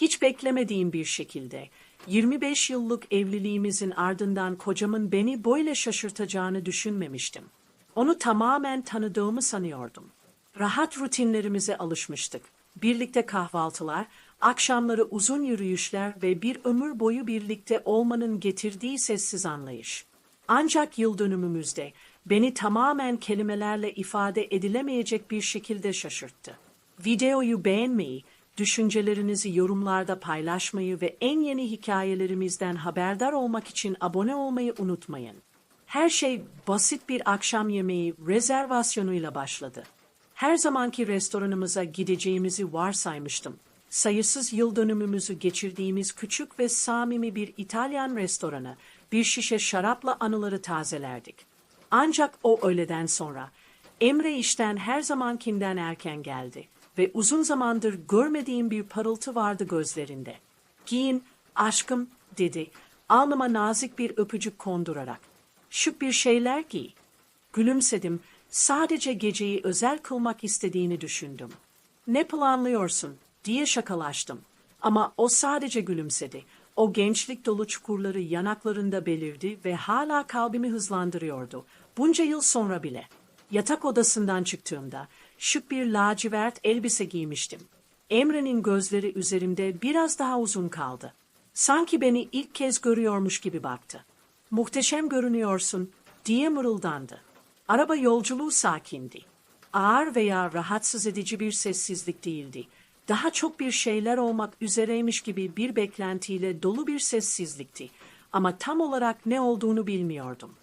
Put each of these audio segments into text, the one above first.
Hiç beklemediğim bir şekilde 25 yıllık evliliğimizin ardından kocamın beni böyle şaşırtacağını düşünmemiştim. Onu tamamen tanıdığımı sanıyordum. Rahat rutinlerimize alışmıştık. Birlikte kahvaltılar, akşamları uzun yürüyüşler ve bir ömür boyu birlikte olmanın getirdiği sessiz anlayış. Ancak yıl dönümümüzde beni tamamen kelimelerle ifade edilemeyecek bir şekilde şaşırttı. Videoyu beğenmeyi, düşüncelerinizi yorumlarda paylaşmayı ve en yeni hikayelerimizden haberdar olmak için abone olmayı unutmayın. Her şey basit bir akşam yemeği rezervasyonuyla başladı. Her zamanki restoranımıza gideceğimizi varsaymıştım. Sayısız yıl dönümümüzü geçirdiğimiz küçük ve samimi bir İtalyan restoranı, bir şişe şarapla anıları tazelerdik. Ancak o öğleden sonra Emre işten her zamankinden erken geldi ve uzun zamandır görmediğim bir parıltı vardı gözlerinde. Giyin, aşkım dedi, alnıma nazik bir öpücük kondurarak. Şık bir şeyler giy. Gülümsedim, sadece geceyi özel kılmak istediğini düşündüm. Ne planlıyorsun diye şakalaştım. Ama o sadece gülümsedi. O gençlik dolu çukurları yanaklarında belirdi ve hala kalbimi hızlandırıyordu. Bunca yıl sonra bile. Yatak odasından çıktığımda şık bir lacivert elbise giymiştim. Emre'nin gözleri üzerimde biraz daha uzun kaldı. Sanki beni ilk kez görüyormuş gibi baktı. Muhteşem görünüyorsun diye mırıldandı. Araba yolculuğu sakindi. Ağır veya rahatsız edici bir sessizlik değildi. Daha çok bir şeyler olmak üzereymiş gibi bir beklentiyle dolu bir sessizlikti. Ama tam olarak ne olduğunu bilmiyordum.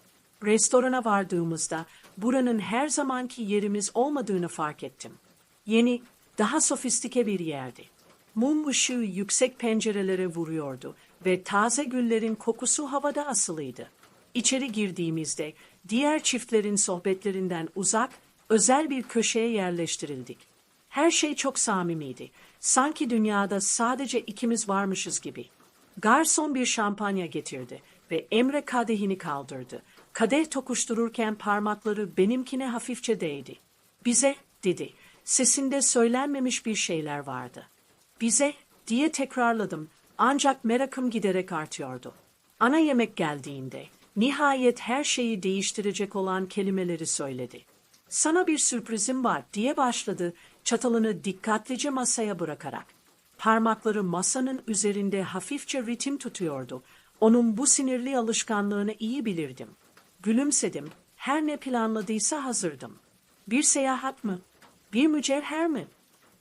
Restorana vardığımızda buranın her zamanki yerimiz olmadığını fark ettim. Yeni, daha sofistike bir yerdi. Mum ışığı yüksek pencerelere vuruyordu ve taze güllerin kokusu havada asılıydı. İçeri girdiğimizde diğer çiftlerin sohbetlerinden uzak, özel bir köşeye yerleştirildik. Her şey çok samimiydi. Sanki dünyada sadece ikimiz varmışız gibi. Garson bir şampanya getirdi ve Emre kadehini kaldırdı. Kadeh tokuştururken parmakları benimkine hafifçe değdi. Bize, dedi. Sesinde söylenmemiş bir şeyler vardı. Bize, diye tekrarladım. Ancak merakım giderek artıyordu. Ana yemek geldiğinde, nihayet her şeyi değiştirecek olan kelimeleri söyledi. Sana bir sürprizim var, diye başladı, çatalını dikkatlice masaya bırakarak. Parmakları masanın üzerinde hafifçe ritim tutuyordu. Onun bu sinirli alışkanlığını iyi bilirdim. Gülümsedim. Her ne planladıysa hazırdım. Bir seyahat mı? Bir mücevher mi?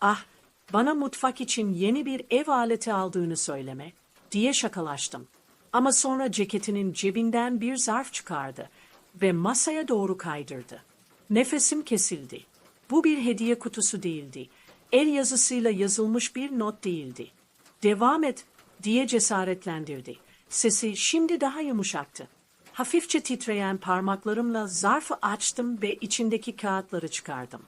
Ah, bana mutfak için yeni bir ev aleti aldığını söyleme, diye şakalaştım. Ama sonra ceketinin cebinden bir zarf çıkardı ve masaya doğru kaydırdı. Nefesim kesildi. Bu bir hediye kutusu değildi. El yazısıyla yazılmış bir not değildi. Devam et, diye cesaretlendirdi. Sesi şimdi daha yumuşaktı. Hafifçe titreyen parmaklarımla zarfı açtım ve içindeki kağıtları çıkardım.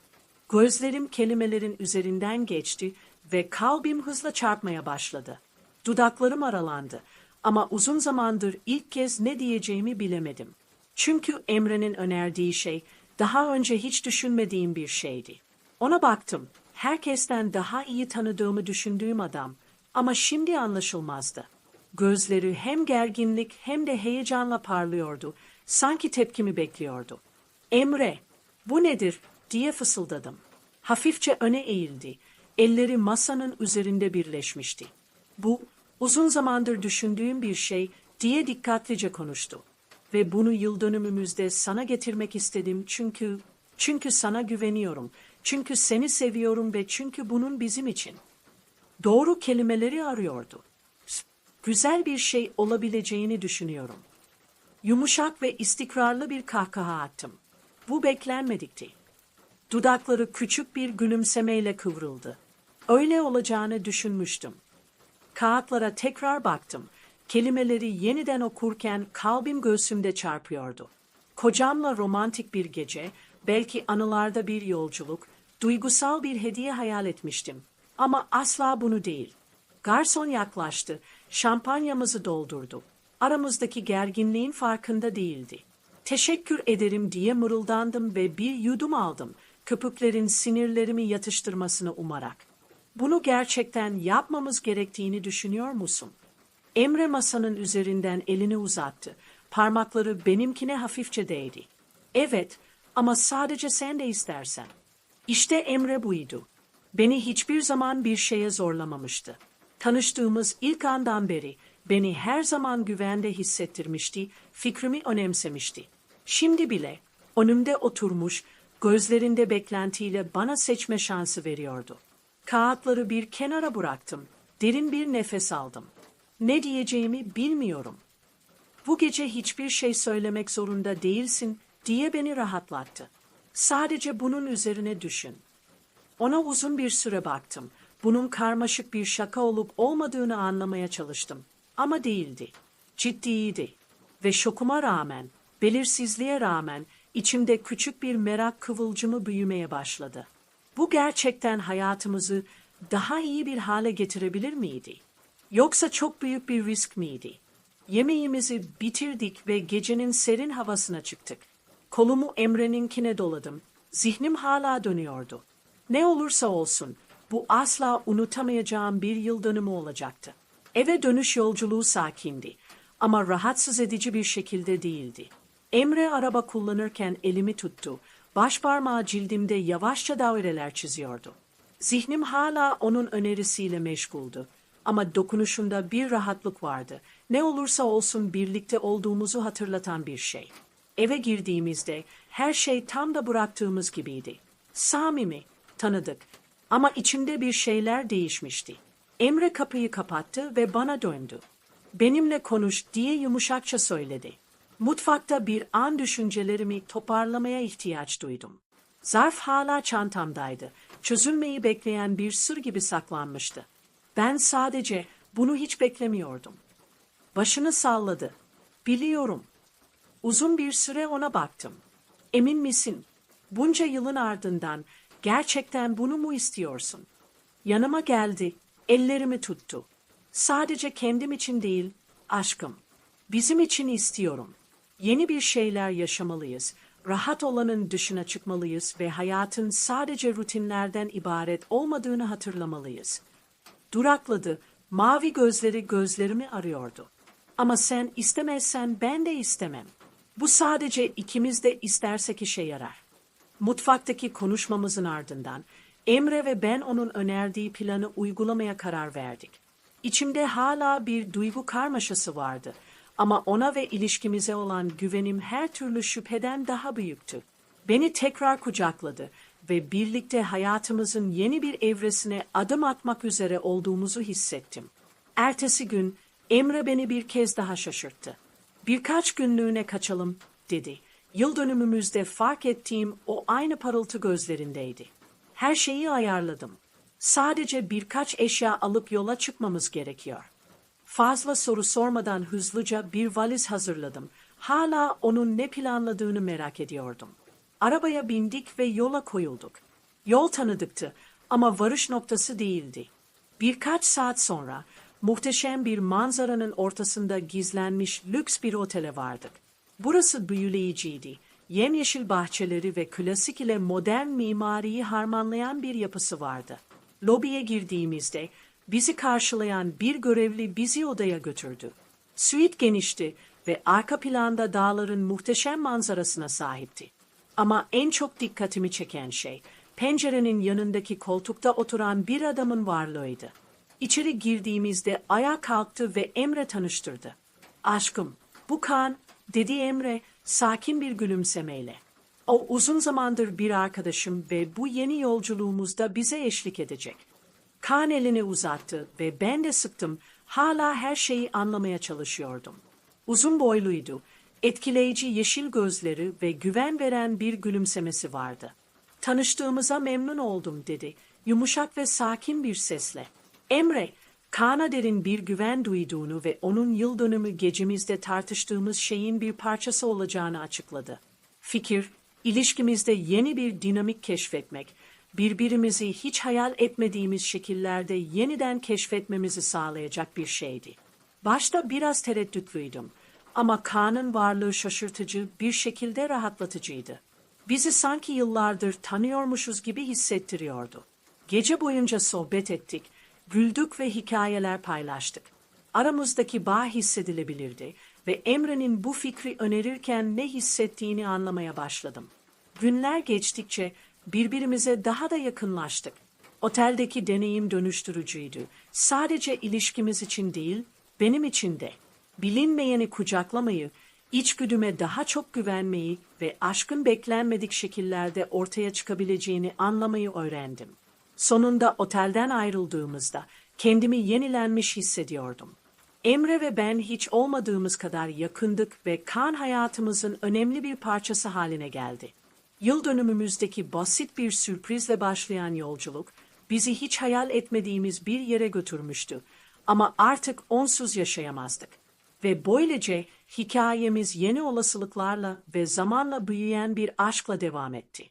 Gözlerim kelimelerin üzerinden geçti ve kalbim hızla çarpmaya başladı. Dudaklarım aralandı ama uzun zamandır ilk kez ne diyeceğimi bilemedim. Çünkü Emre'nin önerdiği şey daha önce hiç düşünmediğim bir şeydi. Ona baktım. Herkesten daha iyi tanıdığımı düşündüğüm adam ama şimdi anlaşılmazdı. Gözleri hem gerginlik hem de heyecanla parlıyordu. Sanki tepkimi bekliyordu. Emre, bu nedir diye fısıldadım. Hafifçe öne eğildi. Elleri masanın üzerinde birleşmişti. Bu uzun zamandır düşündüğüm bir şey diye dikkatlice konuştu. Ve bunu yıl dönümümüzde sana getirmek istedim çünkü çünkü sana güveniyorum. Çünkü seni seviyorum ve çünkü bunun bizim için. Doğru kelimeleri arıyordu güzel bir şey olabileceğini düşünüyorum. Yumuşak ve istikrarlı bir kahkaha attım. Bu beklenmedikti. Dudakları küçük bir gülümsemeyle kıvrıldı. Öyle olacağını düşünmüştüm. Kağıtlara tekrar baktım. Kelimeleri yeniden okurken kalbim göğsümde çarpıyordu. Kocamla romantik bir gece, belki anılarda bir yolculuk, duygusal bir hediye hayal etmiştim. Ama asla bunu değil. Garson yaklaştı Şampanyamızı doldurdu. Aramızdaki gerginliğin farkında değildi. Teşekkür ederim diye mırıldandım ve bir yudum aldım. Köpüklerin sinirlerimi yatıştırmasını umarak. Bunu gerçekten yapmamız gerektiğini düşünüyor musun? Emre masanın üzerinden elini uzattı. Parmakları benimkine hafifçe değdi. Evet ama sadece sen de istersen. İşte Emre buydu. Beni hiçbir zaman bir şeye zorlamamıştı. Tanıştığımız ilk andan beri beni her zaman güvende hissettirmişti, fikrimi önemsemişti. Şimdi bile önümde oturmuş, gözlerinde beklentiyle bana seçme şansı veriyordu. Kağıtları bir kenara bıraktım, derin bir nefes aldım. Ne diyeceğimi bilmiyorum. Bu gece hiçbir şey söylemek zorunda değilsin diye beni rahatlattı. Sadece bunun üzerine düşün. Ona uzun bir süre baktım. Bunun karmaşık bir şaka olup olmadığını anlamaya çalıştım. Ama değildi. Ciddiydi. Ve şokuma rağmen, belirsizliğe rağmen içimde küçük bir merak kıvılcımı büyümeye başladı. Bu gerçekten hayatımızı daha iyi bir hale getirebilir miydi? Yoksa çok büyük bir risk miydi? Yemeğimizi bitirdik ve gecenin serin havasına çıktık. Kolumu Emre'ninkine doladım. Zihnim hala dönüyordu. Ne olursa olsun bu asla unutamayacağım bir yıl dönümü olacaktı. Eve dönüş yolculuğu sakindi ama rahatsız edici bir şekilde değildi. Emre araba kullanırken elimi tuttu. Baş parmağı cildimde yavaşça daireler çiziyordu. Zihnim hala onun önerisiyle meşguldü. Ama dokunuşunda bir rahatlık vardı. Ne olursa olsun birlikte olduğumuzu hatırlatan bir şey. Eve girdiğimizde her şey tam da bıraktığımız gibiydi. Samimi, tanıdık ama içimde bir şeyler değişmişti. Emre kapıyı kapattı ve bana döndü. Benimle konuş diye yumuşakça söyledi. Mutfakta bir an düşüncelerimi toparlamaya ihtiyaç duydum. Zarf hala çantamdaydı. Çözülmeyi bekleyen bir sır gibi saklanmıştı. Ben sadece bunu hiç beklemiyordum. Başını salladı. Biliyorum. Uzun bir süre ona baktım. Emin misin? Bunca yılın ardından gerçekten bunu mu istiyorsun? Yanıma geldi, ellerimi tuttu. Sadece kendim için değil, aşkım. Bizim için istiyorum. Yeni bir şeyler yaşamalıyız. Rahat olanın dışına çıkmalıyız ve hayatın sadece rutinlerden ibaret olmadığını hatırlamalıyız. Durakladı, mavi gözleri gözlerimi arıyordu. Ama sen istemezsen ben de istemem. Bu sadece ikimiz de istersek işe yarar. Mutfaktaki konuşmamızın ardından Emre ve ben onun önerdiği planı uygulamaya karar verdik. İçimde hala bir duygu karmaşası vardı ama ona ve ilişkimize olan güvenim her türlü şüpheden daha büyüktü. Beni tekrar kucakladı ve birlikte hayatımızın yeni bir evresine adım atmak üzere olduğumuzu hissettim. Ertesi gün Emre beni bir kez daha şaşırttı. Birkaç günlüğüne kaçalım, dedi. Yıl dönümümüzde fark ettiğim o aynı parıltı gözlerindeydi. Her şeyi ayarladım. Sadece birkaç eşya alıp yola çıkmamız gerekiyor. Fazla soru sormadan hızlıca bir valiz hazırladım. Hala onun ne planladığını merak ediyordum. Arabaya bindik ve yola koyulduk. Yol tanıdıktı ama varış noktası değildi. Birkaç saat sonra muhteşem bir manzaranın ortasında gizlenmiş lüks bir otele vardık. Burası büyüleyiciydi. Yemyeşil bahçeleri ve klasik ile modern mimariyi harmanlayan bir yapısı vardı. Lobiye girdiğimizde bizi karşılayan bir görevli bizi odaya götürdü. Suite genişti ve arka planda dağların muhteşem manzarasına sahipti. Ama en çok dikkatimi çeken şey, pencerenin yanındaki koltukta oturan bir adamın varlığıydı. İçeri girdiğimizde ayağa kalktı ve Emre tanıştırdı. Aşkım, bu kan, dedi Emre sakin bir gülümsemeyle. O uzun zamandır bir arkadaşım ve bu yeni yolculuğumuzda bize eşlik edecek. Kan elini uzattı ve ben de sıktım, hala her şeyi anlamaya çalışıyordum. Uzun boyluydu, etkileyici yeşil gözleri ve güven veren bir gülümsemesi vardı. Tanıştığımıza memnun oldum dedi, yumuşak ve sakin bir sesle. Emre, Kanader'in bir güven duyduğunu ve onun yıl dönümü gecemizde tartıştığımız şeyin bir parçası olacağını açıkladı. Fikir, ilişkimizde yeni bir dinamik keşfetmek, birbirimizi hiç hayal etmediğimiz şekillerde yeniden keşfetmemizi sağlayacak bir şeydi. Başta biraz tereddütlüydüm ama Kaan'ın varlığı şaşırtıcı bir şekilde rahatlatıcıydı. Bizi sanki yıllardır tanıyormuşuz gibi hissettiriyordu. Gece boyunca sohbet ettik, güldük ve hikayeler paylaştık. Aramızdaki bağ hissedilebilirdi ve Emre'nin bu fikri önerirken ne hissettiğini anlamaya başladım. Günler geçtikçe birbirimize daha da yakınlaştık. Oteldeki deneyim dönüştürücüydü. Sadece ilişkimiz için değil, benim için de. Bilinmeyeni kucaklamayı, içgüdüme daha çok güvenmeyi ve aşkın beklenmedik şekillerde ortaya çıkabileceğini anlamayı öğrendim. Sonunda otelden ayrıldığımızda kendimi yenilenmiş hissediyordum. Emre ve ben hiç olmadığımız kadar yakındık ve kan hayatımızın önemli bir parçası haline geldi. Yıl dönümümüzdeki basit bir sürprizle başlayan yolculuk bizi hiç hayal etmediğimiz bir yere götürmüştü. Ama artık onsuz yaşayamazdık. Ve böylece hikayemiz yeni olasılıklarla ve zamanla büyüyen bir aşkla devam etti.